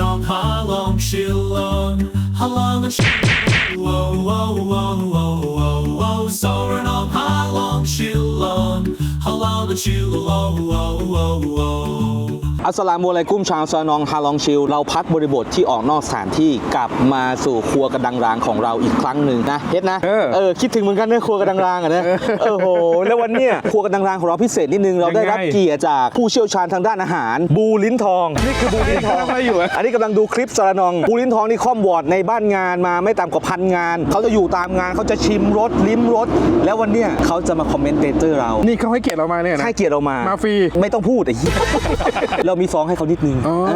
on Halom Shilon, Halom Shilon, whoa, whoa, whoa, whoa, whoa, whoa, Soren on Halom Shilon, Halom Shilon, whoa, whoa, whoa. อัสสลามุอะลัยกุมชาวซานองฮาลองชิลเราพักบริบทที่ออกนอกสถานที่กลับมาสู่ครัวกระดังรางของเราอีกครั้งหนึ่งนะเฮ็ดนะเออเออคิดถึงเหมือนกันเนอะครัวกระดังรางอะนะเออโหแล้ววันเนี้ยครัวกระดังรางของเราพิเศษนิดนึงเราได้รับยังไงเกียรติจากผู้เชี่ยวชาญทางด้านอาหาร บูลิ้นทอง นี่คือบูลิ้นทองทำอะไรอยู่อะอันนี้กำลังดูคลิปสารนอง บูลิ้นทองนี่คอมวอร์ดในบ้านงานมาไม่ต่ำกว่าพันงานเขาจะอยู่ตามงานเขาจะชิมรสลิ้มรสแล้ววันเนี้ยเขาจะมาคอมเมนเตเตอร์เรานี่เขาให้เกียรติเรามาเนี่ยนะให้เกียรติเรามามาฟรีไม่ต้องพูดไอ้เหี้ยเรามีซองให้เขานิดนึงอ๋อเอ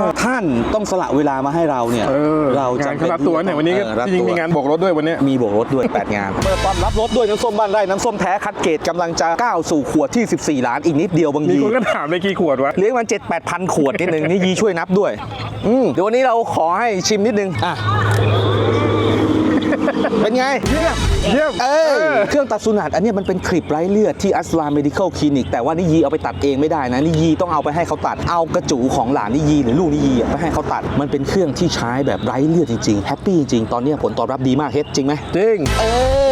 อท่านต้องสละเวลามาให้เราเนี่ยเออเราจะงานเขารับตัวเนี่ยวันนี้ก็เออรับจริงตัวๆมีงานโบกรถด้วยวันเนี้ยมีโบกรถด้วย 8 งานเปิดตอนรับรถด้วยน้ำส้มบ้านไร่น้ำส้มแท้คัดเกรดกำลังจะก้าวสู่ขวดที่ 14 ล้านอีกนิดเดียวบางมีทีคนก็ถามเลยกี่ขวดวะเลี้ยงมัน 7 8พันขวดนิดนึงนี่ยีช่วยนับด้วยอืมเดี๋ยววันนี้เราขอให้ชิมนิดนึงอะ เป็นไง เยี่ยม เยี่ยม เออ เครื่องตัดสุนัตอันเนี้ยมันเป็นคลิปไร้เลือดที่อัสลาม medical clinic แต่ว่านี่ยีเอาไปตัดเองไม่ได้นะนี่ยีต้องเอาไปให้เขาตัดเอากระจูของหลานนี่ยีหรือลูกนี่ยีอะไปให้เขาตัด มันเป็นเครื่องที่ใช้แบบไร้เลือดจริงๆแฮปปี้จริงๆตอนเนี้ยผลตอบรับดีมากเฮ็ดจริงไหมจริง เออ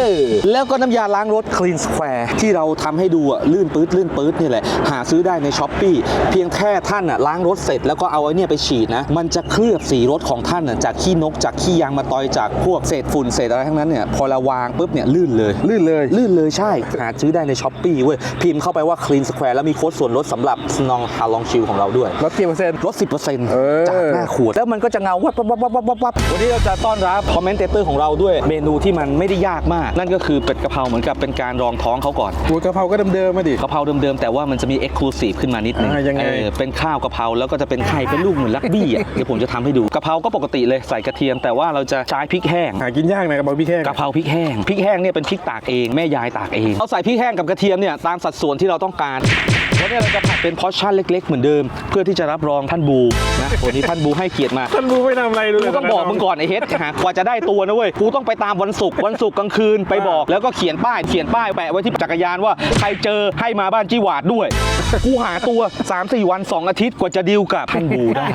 แล้วก็น้ำยาล้างรถ Clean Square ที่เราทำให้ดูอะลื่นปื๊ดลื่นปื๊ดนี่แหละ หาซื้อได้ในช้อปปีเพียงแค่ท่านอะล้างรถเสร็จแล้วก็เอาไอ้เนี่ยไปฉีดนะ มันจะเคลือบสีรถของท่านอะจากขี้นกจากขี้ยางมาตอยจากพวกเศษฝุ่นเศษอะไรทั้งนั้นเนี่ยพอเราวางปุ๊บเนี่ยลื่นเลย ลื่นเลยลื่นเลยใช่ หาซื้อได้ในช้อปปีเว้ยพิมพ์เข้าไปว่า Clean Square แล้วมีโค้ดส่วนลดสำหรับนองฮาลองชิลของเราด้วยลดกี่เปอร์เซ็นต์ลด10%เออจากหน้าขวดแล้วมันก็จะเงาวับวับวับวับวับวับวับวันนี้เราจะต้อนรับคอมเมนเตเตอร์ของเราด้วยเมนูที่มันไม่ได้ยากมากนั่นก็คือเป็ดกะเพราเหมือนกับเป็นการรองท้องเขาก่อนหัวกะเพราก็เดิมๆมาดิกะเพราเดิมๆแต่ว่ามันจะมีเอ็กซ์คลูซีฟขึ้นมานิดนึงอ่ายังไง เออเป็นข้าวกะเพราแล้วก็จะเป็นไข่เป็นลูกเหมือนลักบี้อะเดี๋ยวผมจะทำให้ดูกะเพราก็ปกติเลยใส่กระเทียม แต่ว่าเราจะใช้พริกแห้ง หากินยากนะกระเป๋าพี่แค่กะเพราพริกแห้งพริกแห้งเนี่ยเป็นพริกตากเองแม่ยายตากเองเราใส่พริกแห้งกับกระเทียมเนี่ยตามสัดส่วนที่เราต้องการ วันนี้เราจะผัดเป็นพอร์ชั่นเล็ก ๆ เหมือนเดิม เพื่อที่จะรับรองท่านบูนะวันนี้ท่านบูให้เกียรติมาท่านรู้ไม่ทำอะไรเลยกูต้องบอกมึงก่อนไอ้เฮ็ดหากว่าจะได้ตัวนะเว้ยกูต้องไปตามวันศุกร์วันศุกร์กลางคืนไปบอก แล้วก็เขียนป้ายเขียนป้ายแปะไว้ที่จักรยานว่าใครเจอให้มาบ้านจีหวาดด้วย กูหาตัว 3-4 วัน 2 อาทิตย์กว่าจะดีลกับท่านบูได้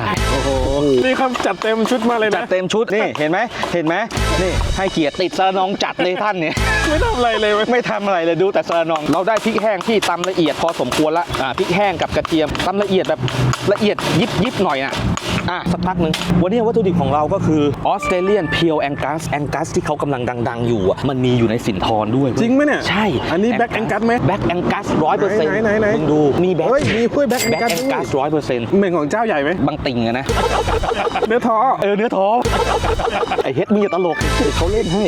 นี่ครับจัดเต็มชุดมาเลยจันะดเต็มชุดนี่เห็นไหมเห็นไหมนี่ให้เกียรติติดสระนองจัดเลยท่านเนี่ย ไม่ทำอะไรเลยเว้ยไม่ทำอะไรเลยดูแต่สระนอง เราได้พริกแห้งที่ตำละเอียดพอสมควรละอ่าพริกแห้งกับกระเทียมตำละเอียดแบบละเอียดยิบยิบหน่อยอะ อะสักพักหนึ่งวันนี้วัตถุดิบของเราก็คือออสเตรเลียนเพียวแองกัสแองกัสที่เขากำลังดัง ๆ อยู่อะมันมีอยู่ในสินทรด้วยจริงไหมเนี่ย ใช่อันนี้ Black Angus ไหมแบ็กแองกัสร้อยเปอร์เซ็นต์ไหนไหนไหนมึงดูมีแบ็คเฮ้ยมีถ้วย Black แบ็ก Angus แองกัสร้อยเปอร์เซ็นต์เหมือนของเจ้าใหญ่ไหมบางติงอะนะ เนื้อท้อเออเนื้อท้อง ไอเฮ็ดมีอย่าตลกเขาเล่นให้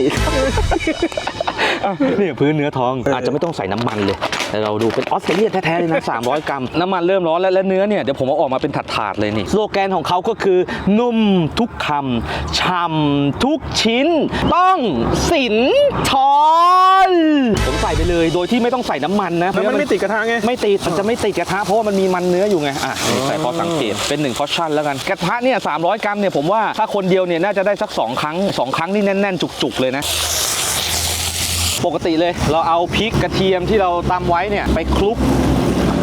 อะนี่พื้นเนื้อท้องอาจจะไม่ต้องใส่น้ำมันเลย แต่เราดูเป็นออสเตรเลียนแท้ๆเลยนะ300 กรัม น้ำมันเริ่มร้อนแล้วและเนื้อเนี่ยเดี๋ยวผมเอาออกมาเป็นถาดๆเลยนี่สโลแกนของเขาก็คือนุ่มทุกคำช่ำทุกชิ้น ต้องสินทอนผมใส่ไปเลยโดยที่ไม่ต้องใส่น้ำมันนะแล้วมันไม่ติดกระทะไงไม่ติดมันจะไม่ติดกระทะเพราะว่ามันมีมันเนื้ออยู่ไงอะนี่ใส่พอสังเกตเป็น1พอชั่นแล้วกันกระทะเนี่ย300 กรัมเนี่ยผมว่าถ้าคนเดียวเนี่ยน่าจะได้สัก 2 ครั้ง 2 ครั้งนี่แน่นๆจุกๆเลยนะ ปกติเลย เราเอาพริกกระเทียมที่เราตำไว้เนี่ยไปคลุก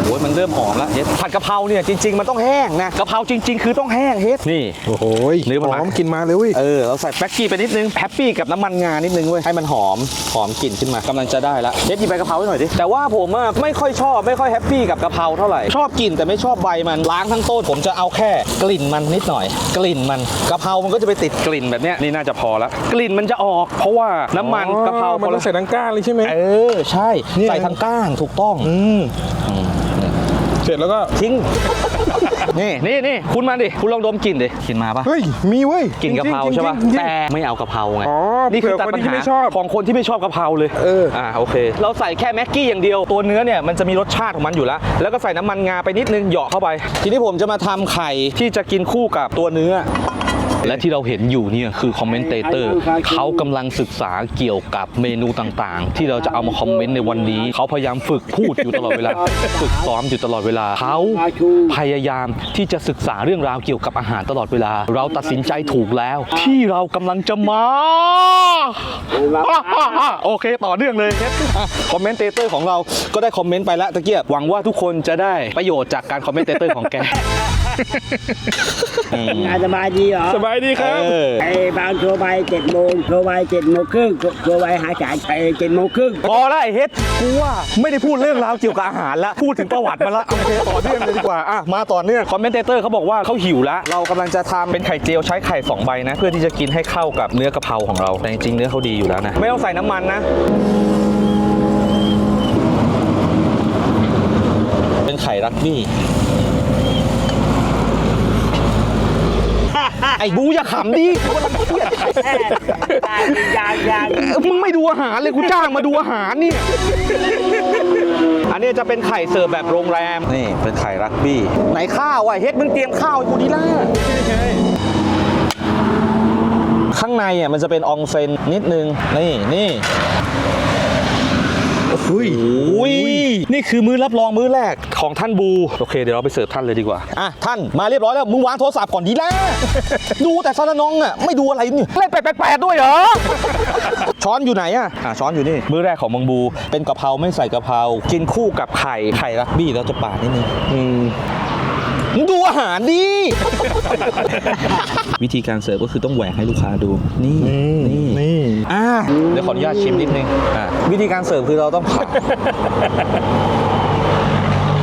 โอ้ยมันเริ่มหอมแล้วเฮ็ดผัดกะเพราเนี่ยจริง ๆ มันต้องแห้งนะกะเพราจริง ๆ คือต้องแห้งเฮ็ดนี่ โอ้โหเนื้อปลาหอมกินมาเลยเว้ยเออเราใส่แป๊กกี้ไปนิดนึงแฮปปี้กับน้ำมันงานิดนึงเว้ยให้มันหอมหอมกลิ่นขึ้นมากำลังจะได้ละเด็ดหยิบใบกะเพราให้หน่อยดิแต่ว่าผมอะไม่ค่อยชอบไม่ค่อยแฮปปี้กับกะเพราเท่าไหร่ชอบกลิ่นแต่ไม่ชอบใบมันล้างทั้งต้นผมจะเอาแค่กลิ่นมันนิดหน่อย กลิ่นมันกะเพรามันก็จะไปติดกลิ่นแบบเนี้ยนี่น่าจะพอละกลิ่นมันจะออก เพราะว่าน้ำมันกะเพรามันต้องใส่ทั้งก้านเลยใช่ไหมเออใช่เนี่ยใส่ทั้งก้างถูกต้องอืม เสร็จแล้วก็ทิ้ง นี่นี่นี่คุณมาดิคุณลองดมกลิ่นดิกลิ่นมาปะเฮ้ยมีเว้ยกลิ่นกะเพราจงๆใช่ปะจริงๆแต่ไม่เอากะเพราไงอ๋อนี่คือเผื่อตัดคนปัญที่หาไม่ชอบของคนที่ไม่ชอบกะเพราเลยเอออ่าโอเค เราใส่แค่แม็กกี้อย่างเดียวตัวเนื้อเนี่ยมันจะมีรสชาติของมันอยู่แล้วแล้วก็ใส่น้ำมันงาไปนิดนึงเหยาะเข้าไป ทีนี้ผมจะมาทำไข่ที่จะกินคู่กับตัวเนื้อ และที่เราเห็นอยู่เนี่ยคือคอมเมนเตเตอร์เขากำลังศึกษาเกี่ยวกับเมนูต่างๆ ที่เราจะเอามาคอมเมนต์ในวันนี้ เขาพยายามฝึกพูดอยู่ตลอดเวลา ฝึกซ้อมอยู่ตลอดเวลา เขาพยายามที่จะศึกษาเรื่องราวเกี่ยวกับอาหารตลอดเวลา เราตัดสินใจถูกแล้ว ที่เรากำลังจะมาโอเคต่อเนื่องเลยคอมเมนเตเตอร์ของเราก็ได้คอมเมนต์ไปแล้วตะเกียบหวังว่าทุกคนจะได้ประโยชน์จากการคอมเมนเตเตอร์ของแก งานสบายดีเหรอ สบายดีครับเออไอ้บางโทรไปเจ็ดโมงโทรไปเจ็ดโมงครึ่งโทรไปหาจ่ายไปเจ็ดโมงครึ่งพอแล้วไอ้เฮ็ดกูว่าไม่ได้พูดเรื่องราวเกี่ยวกับอาหารแล้วพูดถึงประวัติมาแล้วโอเคต่อเนื่องเลยดีกว่าอะมาต่อเนื่องคอมเมนเตอร์เขาบอกว่าเขาหิวแล้วเรากำลังจะทำเป็นไข่เจียวใช้ไข่สองใบนะ เพื่อที่จะกินให้เข้ากับเนื้อกะเพราของเราแต่จริงๆเนื้อเขาดีอยู่แล้วนะไม่ต้องใส่น้ำมันนะเป็นไข่รักบี้ ไอ้บูอย่าขำดิกูกำลังเครียดยางยางเอ้ยมึงไม่ดูอาหารเลยกูจ้างมาดูอาหารเนี่ย อันนี้จะเป็นไข่เสิร์ฟแบบโรงแรม นี่เป็นไข่รักบี้ไหนข้าวอะเฮ็ดมึงเตรียมข้าวให้กูดีล่ะข้างในอะมันจะเป็นอองเซนนิดนึง นี่นี่ โอ้ยนี่คือมื้อรับรองมื้อแรกของท่านบู โอเค เดี๋ยวเราไปเสิร์ฟท่านเลยดีกว่า อะ ท่านมาเรียบร้อยแล้ว มึงวางโทรศัพท์ก่อนดีล่ะดูแต่ซาลานองอะ ไม่ดูอะไรนี่เล่นแปลกๆด้วยเหรอ ช้อนอยู่ไหนอะอะช้อนอยู่นี่ มื้อแรกของมังบู เป็นกะเพราไม่ใส่กะเพรา กินคู่กับไข่ ไข่รักบี้เราจะปาดนิดนึงอืม มึงดูอาหารดิ วิธีการเสิร์ฟก็คือต้องแหวกให้ลูกค้าดู นี่ นี่ นี่อ่าเดี๋ยวขออนุญาตชิมนิดนึงอ่าวิธีการเสิร์ฟคือเราต้องผัด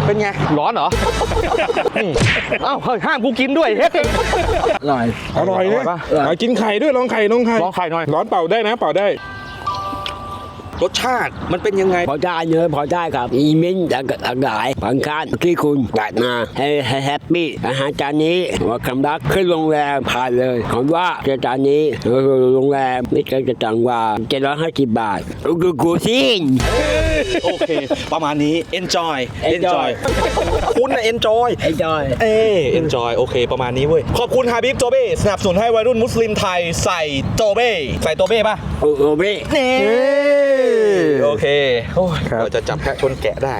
เป็นไง ร้อนเหรอนี่เอ้าเฮ้ยห้ามกูกินด้วยเฮ็ดอร่อย อร่อยเนี่ยปะเอากินไข่ด้วยลองไข่ลองไข่ลองไข่หน่อย ร้อนเป่าได้นะ เป่าได้ รสชาติมันเป็นยังไง พอได้เนื้อพอได้ครับ อีมินต่างต่างหลายบางคันที่คุณจัดมาให้ให้แฮปปี้อาหารจานนี้ว่าคำรักขึ้นโรงแรมผ่านเลยคำว่าเจจานนี้โรงแรมไม่เกินจะต่างกว่าเจ็ดร้อยห้าสิบบาทกูกูซิงโอเค ประมาณนี้ enjoy Enjoy คุณน่ะ enjoy ไอ้จอยเอ enjoy โอเค ประมาณนี้เว้ย ขอบคุณฮาบิบโจเบ้สนับสนุนให้วัยรุ่นมุสลิมไทยใส่โจเบ้ใส่โจเบ้ป่ะโอ้โหพี่นี่ โอเคโอ้ยครับ เราจะจับแพะชนแกะได้